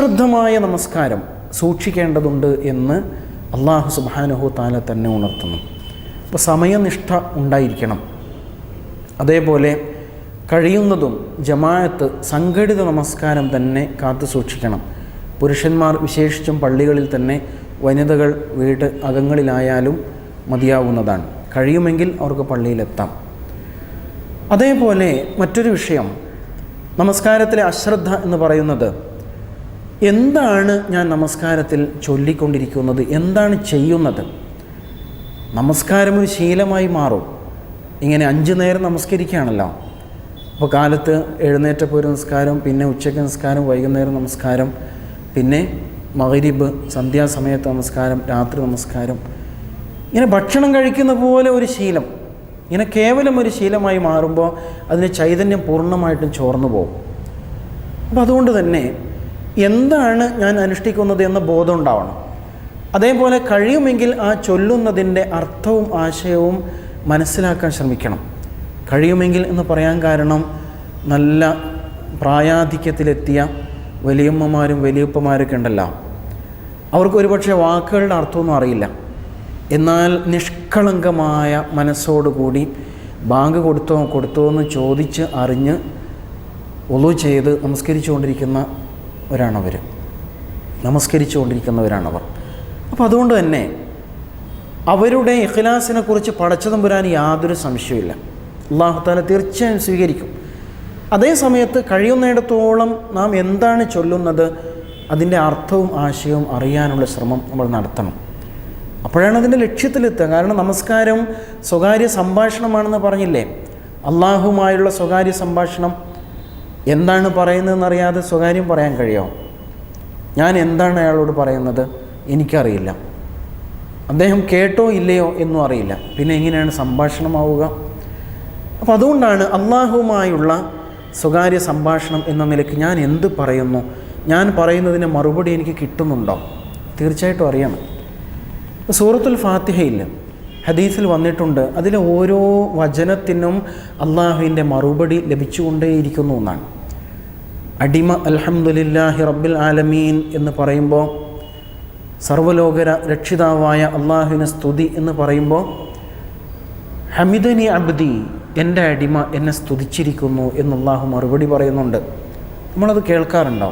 അശ്രദ്ധമായ നമസ്കാരം സൂക്ഷിക്കേണ്ടതുണ്ട് എന്ന് അള്ളാഹു സുബാനുഹു താല തന്നെ ഉണർത്തുന്നു. അപ്പോൾ സമയനിഷ്ഠ ഉണ്ടായിരിക്കണം. അതേപോലെ കഴിയുന്നതും ജമാഅത്ത് സംഘടിത നമസ്കാരം തന്നെ കാത്തു സൂക്ഷിക്കണം. പുരുഷന്മാർ വിശേഷിച്ചും പള്ളികളിൽ തന്നെ വനിതകൾ വീട് അകങ്ങളിലായാലും മതിയാവുന്നതാണ്. കഴിയുമെങ്കിൽ അവർക്ക് പള്ളിയിലെത്താം. അതേപോലെ മറ്റൊരു വിഷയം. നമസ്കാരത്തിലെ അശ്രദ്ധ എന്ന് പറയുന്നത് എന്താണ് ഞാൻ നമസ്കാരത്തിൽ ചൊല്ലിക്കൊണ്ടിരിക്കുന്നത്? എന്താണ് ചെയ്യുന്നത്? നമസ്കാരം ഒരു ശീലമായി മാറും. ഇങ്ങനെ അഞ്ച് നേരം നമസ്കരിക്കുകയാണല്ലോ. അപ്പോൾ കാലത്ത് എഴുന്നേറ്റപ്പോൾ ഒരു നമസ്കാരം പിന്നെ ഉച്ചയ്ക്ക് നമസ്കാരം വൈകുന്നേരം നമസ്കാരം പിന്നെ മകരിബ് സന്ധ്യാസമയത്ത് നമസ്കാരം രാത്രി നമസ്കാരം. ഇങ്ങനെ ഭക്ഷണം കഴിക്കുന്ന പോലെ ഒരു ശീലം. ഇങ്ങനെ കേവലം ഒരു ശീലമായി മാറുമ്പോൾ അതിന് ചൈതന്യം പൂർണമായിട്ടും ചോർന്നു പോകും. അപ്പോൾ അതുകൊണ്ട് തന്നെ എന്താണ് ഞാൻ അനുഷ്ഠിക്കുന്നത് എന്ന ബോധം ഉണ്ടാവണം. അതേപോലെ കഴിയുമെങ്കിൽ ആ ചൊല്ലുന്നതിന്റെ അർത്ഥവും ആശയവും മനസ്സിലാക്കാൻ ശ്രമിക്കണം. കഴിയുമെങ്കിൽ എന്ന് പറയാൻ കാരണം നല്ല പ്രായാധിക്യത്തിലെത്തിയ വലിയമ്മമാരും വലിയപ്പന്മാരൊക്കെ ഉണ്ടല്ലോ. അവർക്ക് ഒരുപക്ഷെ വാക്കുകളുടെ അർത്ഥമൊന്നും അറിയില്ല. എന്നാൽ നിഷ്കളങ്കമായ മനസ്സോടുകൂടി ബാങ്ക് കൊടുത്തോ കൊടുത്തോ എന്ന് ചോദിച്ച് അറിഞ്ഞ് ഒളു ചെയ്ത് നമസ്കരിച്ചുകൊണ്ടിരിക്കുന്ന ഒരാണവർ നമസ്കരിച്ചുകൊണ്ടിരിക്കുന്നവരാണവർ. അപ്പോൾ അതുകൊണ്ട് തന്നെ അവരുടെ ഇഖ്ലാസിനെ കുറിച്ച് പടച്ചതമ്പുരാൻ യാതൊരു സംശയമില്ല അള്ളാഹുത്താല തീർച്ചയായും സ്വീകരിക്കും. അതേ സമയത്ത് കഴിയുന്നിടത്തോളം നാം എന്താണ് ചൊല്ലുന്നത്? അതിന്റെ അർത്ഥവും ആശയവും അറിയാനുള്ള ശ്രമം നമ്മൾ നടത്തണം. അപ്പോഴാണ് അതിന്റെ ലക്ഷ്യത്തിലെത്തുക. കാരണം നമസ്കാരം സ്വകാര്യ സംഭാഷണമാണെന്ന് പറഞ്ഞില്ലേ? അള്ളാഹുമായുള്ള സ്വകാര്യ സംഭാഷണം എന്താണ് പറയുന്നതെന്ന് അറിയാതെ സ്വകാര്യം പറയാൻ കഴിയോ? ഞാൻ എന്താണ് അയാളോട് പറയുന്നത്? എനിക്കറിയില്ല. അദ്ദേഹം കേട്ടോ ഇല്ലയോ എന്നും അറിയില്ല. പിന്നെ എങ്ങനെയാണ് സംഭാഷണമാവുക? അപ്പോൾ അതുകൊണ്ടാണ് അള്ളാഹുവുമായുള്ള സ്വകാര്യ സംഭാഷണം എന്ന നിലയ്ക്ക് ഞാൻ എന്ത് പറയുന്നു? ഞാൻ പറയുന്നതിന് മറുപടി എനിക്ക് കിട്ടുന്നുണ്ടോ? തീർച്ചയായിട്ടും അറിയണം. സൂറത്തുൽ ഫാത്തിഹയിൽ ഹദീസിൽ വന്നിട്ടുണ്ട്. അതിലെ ഓരോ വചനത്തിനും അള്ളാഹുവിന്റെ മറുപടി ലഭിച്ചുകൊണ്ടേയിരിക്കുന്നു എന്നാണ്. അടിമ അൽഹംദുലില്ലാഹി റബ്ബിൽ ആലമീൻ എന്ന് പറയുമ്പോൾ സർവലോക രക്ഷിതാവായ അള്ളാഹുവിന് സ്തുതി എന്ന് പറയുമ്പോൾ ഹമിദനി അബ്ദി എന്റെ അടിമ എന്നെ സ്തുതിച്ചിരിക്കുന്നു എന്ന് അള്ളാഹു മറുപടി പറയുന്നുണ്ട്. നമ്മളത് കേൾക്കാറുണ്ടോ?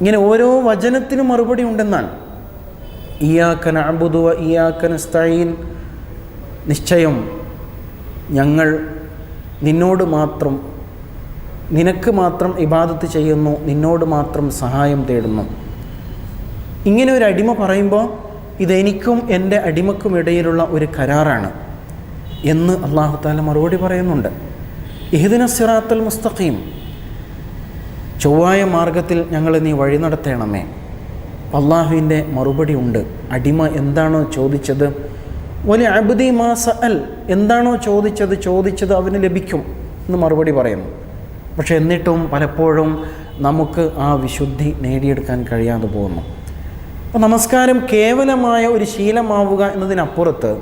ഇങ്ങനെ ഓരോ വചനത്തിനും മറുപടി ഉണ്ടെന്നാണ്. ഇയാക്കന അബുദുവ ഇയാക്കന സ്തൈൻ നിശ്ചയം ഞങ്ങൾ നിന്നോട് മാത്രം നിനക്ക് മാത്രം ഇബാദത്ത് ചെയ്യുന്നു നിന്നോട് മാത്രം സഹായം തേടുന്നു. ഇങ്ങനെ ഒരു അടിമ പറയുമ്പോൾ ഇതെനിക്കും എന്റെ അടിമക്കും ഇടയിലുള്ള ഒരു കരാറാണ് എന്ന് അള്ളാഹു താല മറുപടി പറയുന്നുണ്ട്. ഇഹദിന സിറാത്തൽ മുസ്തഖീം. ചൊവ്വായ മാർഗത്തിൽ ഞങ്ങൾ നീ വഴി നടത്തണമേ. അള്ളാഹുവിന്റെ മറുപടി ഉണ്ട്. അടിമ എന്താണോ ചോദിച്ചത്? വലിയ അബുദി മാസ അൽ എന്താണോ ചോദിച്ചത്? ചോദിച്ചത് അവന് ലഭിക്കും എന്ന് മറുപടി പറയുന്നു. പക്ഷെ എന്നിട്ടും പലപ്പോഴും നമുക്ക് ആ വിശുദ്ധി നേടിയെടുക്കാൻ കഴിയാതെ പോകുന്നു. അപ്പോൾ നമസ്കാരം കേവലമായ ഒരു ശീലമാവുക എന്നതിനപ്പുറത്ത്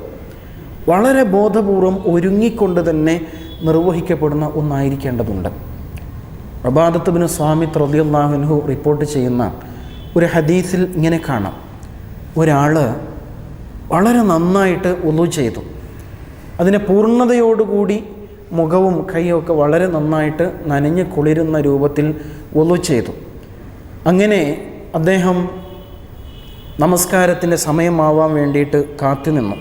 വളരെ ബോധപൂർവം ഒരുങ്ങിക്കൊണ്ട് തന്നെ നിർവഹിക്കപ്പെടുന്ന ഒന്നായിരിക്കേണ്ടതുണ്ട്. പ്രഭാതത്തുബിന് സ്വാമി ത്രദിയുല്ലാഹുൻഹു റിപ്പോർട്ട് ചെയ്യുന്ന ഒരു ഹദീസിൽ ഇങ്ങനെ കാണാം. ഒരാൾ വളരെ നന്നായിട്ട് ഒന്നു ചെയ്തു. അതിനെ പൂർണതയോടുകൂടി മുഖവും കൈയൊക്കെ വളരെ നന്നായിട്ട് നനഞ്ഞ് കുളിരുന്ന രൂപത്തിൽ ഒന്നു ചെയ്തു. അങ്ങനെ അദ്ദേഹം നമസ്കാരത്തിന്റെ സമയമാവാൻ വേണ്ടിയിട്ട് കാത്തുനിന്നു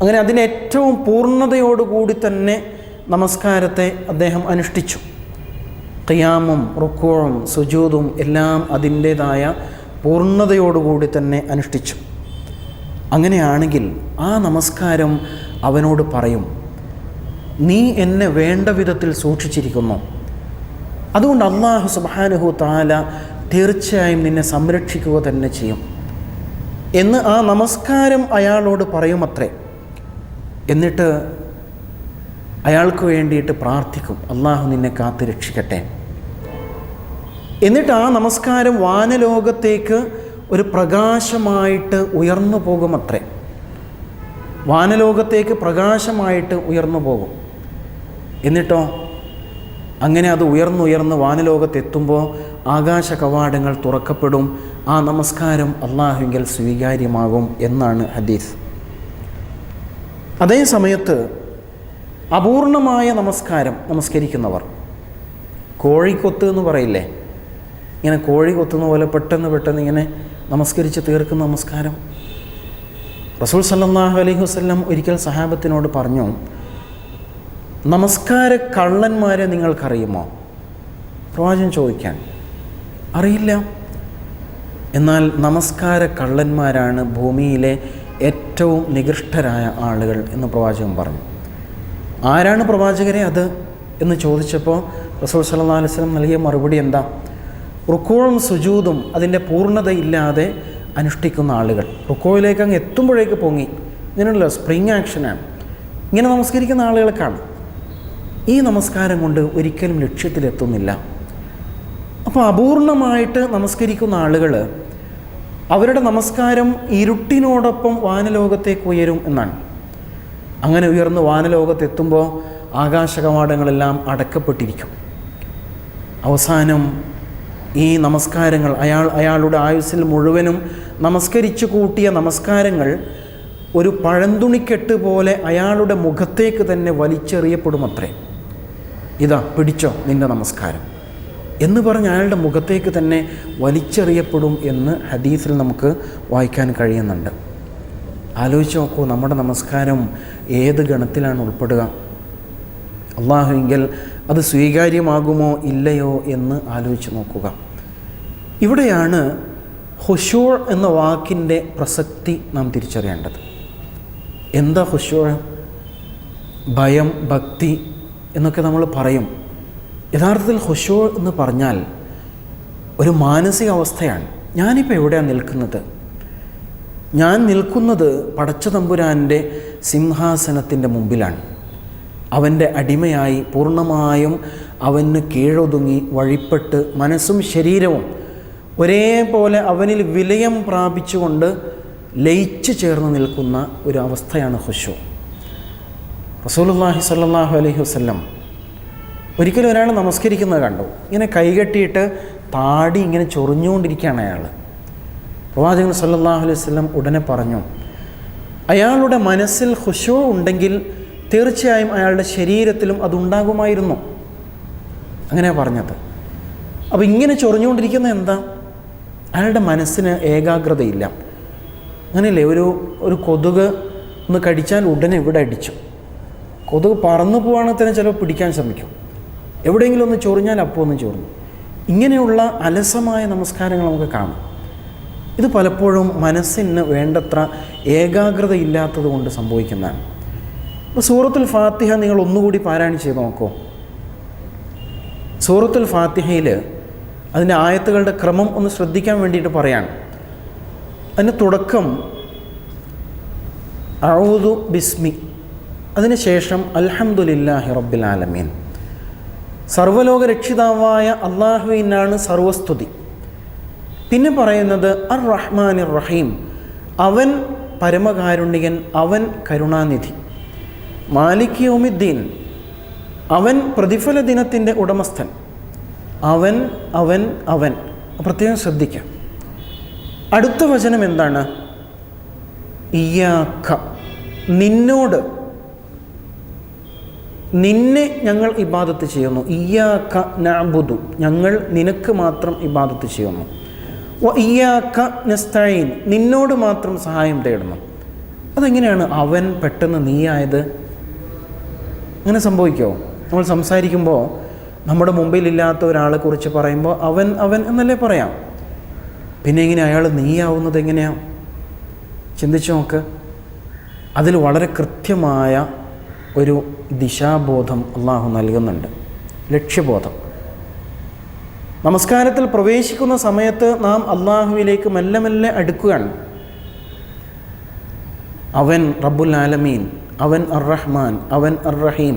അങ്ങനെ അതിന് ഏറ്റവും പൂർണതയോടുകൂടി തന്നെ നമസ്കാരത്തെ അദ്ദേഹം അനുഷ്ഠിച്ചു. ഖിയാമും റുക്കോഴും സുജൂതും എല്ലാം അതിന്റേതായ പൂർണതയോടുകൂടി തന്നെ അനുഷ്ഠിച്ചു. അങ്ങനെയാണെങ്കിൽ ആ നമസ്കാരം അവനോട് പറയും നീ എന്നെ വേണ്ട വിധത്തിൽ സൂക്ഷിച്ചിരിക്കുന്നു. അതുകൊണ്ട് അള്ളാഹു സുബാനുഹു താല തീർച്ചയായും നിന്നെ സംരക്ഷിക്കുക തന്നെ ചെയ്യും. എന്ന് ആ നമസ്കാരം അയാളോട് പറയുമത്രേ. എന്നിട്ട് അയാൾക്ക് വേണ്ടിയിട്ട് പ്രാർത്ഥിക്കും. അള്ളാഹു നിന്നെ കാത്തു രക്ഷിക്കട്ടെ. എന്നിട്ട് ആ നമസ്കാരം വാനലോകത്തേക്ക് ഒരു പ്രകാശമായിട്ട് ഉയർന്നു പോകും അത്രേ. വാനലോകത്തേക്ക് പ്രകാശമായിട്ട് ഉയർന്നു പോകും. എന്നിട്ടോ? അങ്ങനെ അത് ഉയർന്നുയർന്ന് വാനലോകത്തെത്തുമ്പോൾ ആകാശ കവാടങ്ങൾ തുറക്കപ്പെടും. ആ നമസ്കാരം അള്ളാഹുവിൽ സ്വീകാര്യമാകും എന്നാണ് ഹദീസ്. അതേ സമയത്ത് അപൂർണമായ നമസ്കാരം നമസ്കരിക്കുന്നവർ. കോഴിക്കൊത്ത് എന്ന് പറയില്ലേ? ഇങ്ങനെ കോഴി കൊത്തുന്ന പോലെ പെട്ടെന്ന് പെട്ടെന്ന് ഇങ്ങനെ നമസ്കരിച്ച് തീർക്കുന്ന നമസ്കാരം. റസൂൽ സല്ലാഹു അലൈഹി വസ്ലം ഒരിക്കൽ സഹാബത്തിനോട് പറഞ്ഞു നമസ്കാര കള്ളന്മാരെ നിങ്ങൾക്കറിയുമോ? പ്രവാചകൻ ചോദിക്കാൻ അറിയില്ല. എന്നാൽ നമസ്കാര കള്ളന്മാരാണ് ഭൂമിയിലെ ഏറ്റവും നികൃഷ്ടരായ ആളുകൾ എന്ന് പ്രവാചകൻ പറഞ്ഞു. ആരാണ് പ്രവാചകരെ അത് എന്ന് ചോദിച്ചപ്പോൾ റസൂൽ സല്ലല്ലാഹു അലൈഹി വസല്ലം നൽകിയ മറുപടി എന്താ? റുക്കോളും സുജൂതും അതിന്റെ പൂർണതയില്ലാതെ അനുഷ്ഠിക്കുന്ന ആളുകൾ. റുക്കോയിലേക്ക് അങ്ങ് എത്തുമ്പോഴേക്ക് പൊങ്ങി. ഇങ്ങനെയുള്ള സ്പ്രിങ് ആക്ഷനാണ് ഇങ്ങനെ നമസ്കരിക്കുന്ന ആളുകൾക്കാണ് ഈ നമസ്കാരം കൊണ്ട് ഒരിക്കലും ലക്ഷ്യത്തിലെത്തുന്നില്ല അപ്പോൾ അപൂർണമായിട്ട് നമസ്കരിക്കുന്ന ആളുകൾ അവരുടെ നമസ്കാരം ഇരുട്ടിനോടൊപ്പം വാനലോകത്തേക്ക് ഉയരും എന്നാണ്. അങ്ങനെ ഉയർന്ന് വാനലോകത്തെത്തുമ്പോൾ ആകാശകവാടങ്ങളെല്ലാം അടക്കപ്പെട്ടിരിക്കും. അവസാനം ഈ നമസ്കാരങ്ങൾ അയാൾ അയാളുടെ ആയുസ്സിൽ മുഴുവനും നമസ്കരിച്ചു കൂട്ടിയ നമസ്കാരങ്ങൾ ഒരു പഴന്തുണിക്കെട്ട് പോലെ അയാളുടെ മുഖത്തേക്ക് തന്നെ വലിച്ചെറിയപ്പെടുമത്രേ. ഇതാ പിടിച്ചോ നിന്റെ നമസ്കാരം. എന്ന് പറഞ്ഞ് അയാളുടെ മുഖത്തേക്ക് തന്നെ വലിച്ചെറിയപ്പെടും എന്ന് ഹദീസിൽ നമുക്ക് വായിക്കാൻ കഴിയുന്നുണ്ട്. ആലോചിച്ച് നോക്കൂ നമ്മുടെ നമസ്കാരം ഏത് ഗണത്തിലാണ് ഉൾപ്പെടുക? അള്ളാഹുവെങ്കിൽ അത് സ്വീകാര്യമാകുമോ ഇല്ലയോ എന്ന് ആലോചിച്ച് നോക്കുക. ഇവിടെയാണ് ഹുഷൂർ എന്ന വാക്കിന്റെ പ്രസക്തി നാം തിരിച്ചറിയേണ്ടത്. എന്താ ഹുഷൂർ ഭയം ഭക്തി എന്നൊക്കെ നമ്മൾ പറയും. യഥാർത്ഥത്തിൽ ഹുഷൂർ എന്ന് പറഞ്ഞാൽ ഒരു മാനസികാവസ്ഥയാണ്. ഞാനിപ്പോൾ എവിടെയാണ് നിൽക്കുന്നത്? ഞാൻ നിൽക്കുന്നത് പടച്ച തമ്പുരാന്റെ സിംഹാസനത്തിന്റെ മുമ്പിലാണ്. അവന്റെ അടിമയായി പൂർണമായും അവന് കീഴൊതുങ്ങി വഴിപ്പെട്ട് മനസ്സും ശരീരവും ഒരേപോലെ അവനിൽ വിലയം പ്രാപിച്ചുകൊണ്ട് ലയിച്ചു ചേർന്ന് നിൽക്കുന്ന ഒരു അവസ്ഥയാണ് ഹുഷു റസൂലുള്ളാഹി സ്വല്ലല്ലാഹു അലൈഹി വസല്ലം ഒരിക്കലും ഒരാൾ നമസ്കരിക്കുന്നത് കണ്ടു. ഇങ്ങനെ കൈകെട്ടിയിട്ട് താടി ഇങ്ങനെ ചൊറിഞ്ഞുകൊണ്ടിരിക്കുകയാണ് അയാൾ. പ്രവാചകൻ സല്ലാഹു അലൈഹി വസല്ലം ഉടനെ പറഞ്ഞു അയാളുടെ മനസ്സിൽ ഹുഷോ ഉണ്ടെങ്കിൽ തീർച്ചയായും അയാളുടെ ശരീരത്തിലും അതുണ്ടാകുമായിരുന്നു. അങ്ങനെ പറഞ്ഞത്. അപ്പോൾ ഇങ്ങനെ ചൊറിഞ്ഞുകൊണ്ടിരിക്കുന്ന എന്താ? അയാളുടെ മനസ്സിന് ഏകാഗ്രതയില്ല. അങ്ങനെയല്ലേ? ഒരു ഒരു കൊതുക് ഒന്ന് കടിച്ചാൽ ഉടനെ ഇവിടെ അടിച്ചു. കൊതുക് പറന്നു പോവാണെങ്കിൽ തന്നെ ചിലപ്പോൾ പിടിക്കാൻ ശ്രമിക്കും. എവിടെയെങ്കിലും ഒന്ന് ചൊറിഞ്ഞാൽ അപ്പോൾ ഒന്ന് ചൊറിഞ്ഞു. ഇങ്ങനെയുള്ള അലസമായ നമസ്കാരങ്ങൾ നമുക്ക് കാണാം. ഇത് പലപ്പോഴും മനസ്സിന് വേണ്ടത്ര ഏകാഗ്രത ഇല്ലാത്തത് കൊണ്ട് സംഭവിക്കുന്നതാണ്. ഇപ്പോൾ സൂറത്തുൽ ഫാത്തിഹ നിങ്ങൾ ഒന്നുകൂടി പാരായണം ചെയ്ത് നോക്കൂ. സൂറത്തുൽ ഫാത്തിഹയിൽ അതിന്റെ ആയത്തുകളുടെ ക്രമം ഒന്ന് ശ്രദ്ധിക്കാൻ വേണ്ടിയിട്ട് പറയാണ്. അതിന്റെ തുടക്കം ഔദു ബിസ്മി അതിനുശേഷം അൽഹംദുലില്ലാഹി റബ്ബിൽ ആലമീൻ സർവലോക രക്ഷിതാവായ അള്ളാഹുവിനാണ് സർവസ്തുതി. പിന്നെ പറയുന്നത് അർ റഹ്മാൻ റഹീം അവൻ പരമകാരുണ്യൻ അവൻ കരുണാനിധി. മാലിക് യോമിദ്ദീൻ. അവൻ പ്രതിഫല ദിനത്തിന്റെ ഉടമസ്ഥൻ. അവൻ അവൻ അവൻ. പ്രത്യേകം ശ്രദ്ധിക്കാം. അടുത്ത വചനം എന്താണ്? ഇയാക്ക നിന്നോട് നിന്നെ ഞങ്ങൾ ഇബാദത്ത് ചെയ്യുന്നു. ഇയാക്ക നാബുദു ഞങ്ങൾ നിനക്ക് മാത്രം ഇബാദത്ത് ചെയ്യുന്നു. നസ്തഈൻ നിന്നോട് മാത്രം സഹായം തേടണം അതെങ്ങനെയാണ് അവൻ പെട്ടെന്ന് നീയായത്? അങ്ങനെ സംഭവിക്കോ? നമ്മൾ സംസാരിക്കുമ്പോൾ നമ്മുടെ മുമ്പിലില്ലാത്ത ഒരാളെ കുറിച്ച് പറയുമ്പോൾ അവൻ അവൻ എന്നല്ലേ പറയാം? പിന്നെ എങ്ങനെ അയാൾ നീയാവുന്നത് എങ്ങനെയാണ് ചിന്തിച്ചു നോക്ക്. അതിൽ വളരെ കൃത്യമായ ഒരു ദിശാബോധം അള്ളാഹു നൽകുന്നുണ്ട്. ലക്ഷ്യബോധം. നമസ്കാരത്തിൽ പ്രവേശിക്കുന്ന സമയത്ത് നാം അള്ളാഹുവിലേക്ക് മെല്ലെ മെല്ലെ അടുക്കുകയാണ്. അവൻ റബ്ബുൽ ആലമീൻ അവൻ അർ റഹ്മാൻ അവൻ അർ റഹീം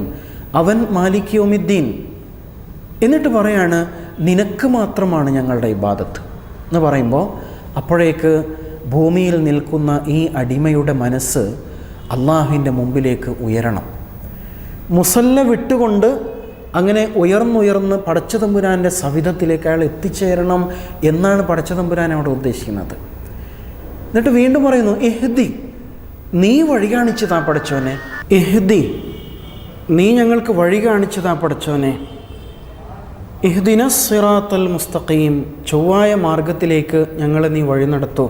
അവൻ മാലിക് യോമിദ്ദീൻ എന്നിട്ട് പറയാണ് നിനക്ക് മാത്രമാണ് ഞങ്ങളുടെ ഇബാദത്ത്. എന്ന് പറയുമ്പോൾ അപ്പോഴേക്ക് ഭൂമിയിൽ നിൽക്കുന്ന ഈ അടിമയുടെ മനസ്സ് അള്ളാഹുവിന്റെ മുമ്പിലേക്ക് ഉയരണം. മുസല്ല വിട്ടുകൊണ്ട് അങ്ങനെ ഉയർന്നുയർന്ന് പടച്ചതമ്പുരാന്റെ സവിധത്തിലേക്ക് അയാൾ എത്തിച്ചേരണം എന്നാണ് പടച്ചതമ്പുരാൻ അവിടെ ഉദ്ദേശിക്കുന്നത്. എന്നിട്ട് വീണ്ടും പറയുന്നു എഹ്ദി നീ വഴി കാണിച്ചതാ പടച്ചോനെ എഹ്ദി നീ ഞങ്ങൾക്ക് വഴി കാണിച്ചതാ പടച്ചോനെ ഇഹ്ദിന സിറാത്തൽ മുസ്തഖീം ചൊവ്വായ മാർഗത്തിലേക്ക് ഞങ്ങളെ നീ വഴി നടത്തൂ.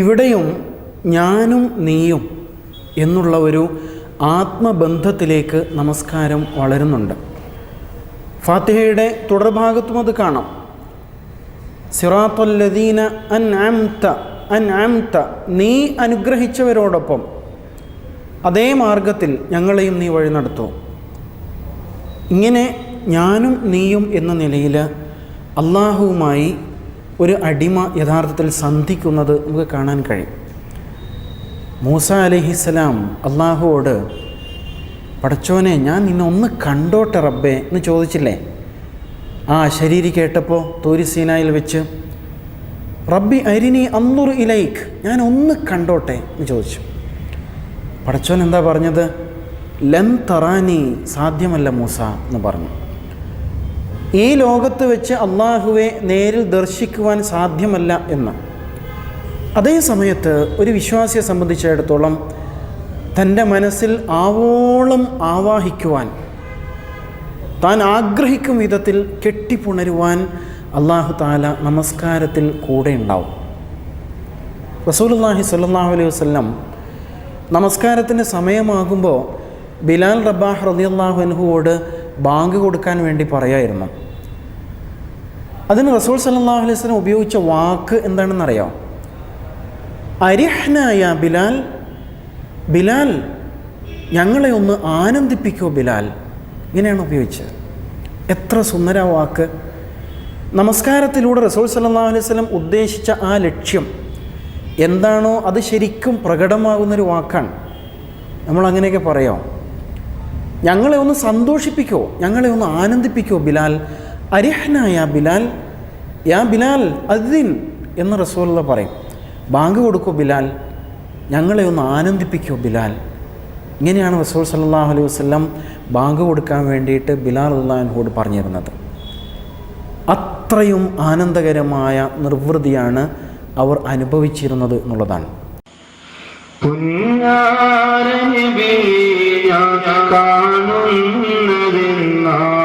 ഇവിടെയും ഞാനും നീയും എന്നുള്ള ഒരു ആത്മബന്ധത്തിലേക്ക് നമസ്കാരം വളരുന്നുണ്ട്. ഫാത്തിഹയുടെ തുടർഭാഗത്തും അത് കാണാം. സിറാത്തുല്ലദീന അൻ ആംത അൻ ആംത നീ അനുഗ്രഹിച്ചവരോടൊപ്പം അതേ മാർഗത്തിൽ ഞങ്ങളെയും നീ വഴി നടത്തൂ. ഇങ്ങനെ ഞാനും നീയും എന്ന നിലയിൽ അള്ളാഹുവുമായി ഒരു അടിമ യഥാർത്ഥത്തിൽ സന്ധിക്കുന്നത് നമുക്ക് കാണാൻ കഴിയും. മൂസ അലഹിസ്സലാം അള്ളാഹുവോട് പടച്ചോനെ ഞാൻ നിന്നെ ഒന്ന് കണ്ടോട്ടെ റബ്ബേ എന്ന് ചോദിച്ചില്ലേ? ആ ശരീരി കേട്ടപ്പോൾ തൂരിസീനായിൽ വെച്ച് റബ്ബി അരിനി അന്നുർ ഇലൈക്ക് ഞാൻ ഒന്ന് കണ്ടോട്ടെ എന്ന് ചോദിച്ചു. പടച്ചോൻ എന്താ പറഞ്ഞത്? ലൻ തറാനി സാധ്യമല്ല മൂസ എന്ന് പറഞ്ഞു. ഈ ലോകത്ത് വെച്ച് അള്ളാഹുവെ നേരിൽ ദർശിക്കുവാൻ സാധ്യമല്ല എന്ന്. അതേ സമയത്ത് ഒരു വിശ്വാസിയെ സംബന്ധിച്ചിടത്തോളം തന്റെ മനസ്സിൽ ആവോളം ആവാഹിക്കുവാൻ താൻ ആഗ്രഹിക്കും വിധത്തിൽ കെട്ടിപ്പുണരുവാൻ അള്ളാഹു താല നമസ്കാരത്തിൽ കൂടെ ഉണ്ടാവും. റസൂലുള്ളാഹി സല്ലാഹു അലൈഹി വസ്ലം നമസ്കാരത്തിന്റെ സമയമാകുമ്പോൾ ബിലാൽ റബ്ബാഹ് റളിയല്ലാഹു അനുഹുവോട് ബാങ്ക് കൊടുക്കാൻ വേണ്ടി പറയായിരുന്നു. അതിന് റസൂൽ സല്ലല്ലാഹു അലൈഹി വസ്ലം ഉപയോഗിച്ച വാക്ക് എന്താണെന്നറിയാം? അരിഹ്നായ ബിലാൽ. ബിലാൽ ഞങ്ങളെ ഒന്ന് ആനന്ദിപ്പിക്കോ ബിലാൽ. ഇങ്ങനെയാണ് ഉപയോഗിച്ചത്. എത്ര സുന്ദര വാക്ക്. നമസ്കാരത്തിലൂടെ റസൂൽ സല്ലാ അലൈഹി വസല്ലം ഉദ്ദേശിച്ച ആ ലക്ഷ്യം എന്താണോ അത് ശരിക്കും പ്രകടമാകുന്നൊരു വാക്കാണ്. നമ്മൾ അങ്ങനെയൊക്കെ പറയാം? ഞങ്ങളെ ഒന്ന് സന്തോഷിപ്പിക്കോ ഞങ്ങളെ ഒന്ന് ആനന്ദിപ്പിക്കോ ബിലാൽ. അരിഹനായ ബിലാൽ യാ ബിലാൽ അദ്ദീൻ എന്ന് റസൂലുള്ള പറയും. ബാങ്ക് കൊടുക്കോ ബിലാൽ. ഞങ്ങളെ ഒന്ന് ആനന്ദിപ്പിക്കോ ബിലാൽ. ഇങ്ങനെയാണ് റസൂൽ സല്ലാഹു അലൈഹി വസ്ലം ബാങ്ക് കൊടുക്കാൻ വേണ്ടിയിട്ട് ബിലാൽ അള്ളാഹിനോട് പറഞ്ഞിരുന്നത്. അത്രയും ആനന്ദകരമായ നിർവൃതിയാണ് അവർ അനുഭവിച്ചിരുന്നത് എന്നുള്ളതാണ്. കാണുന്നതെന്നാ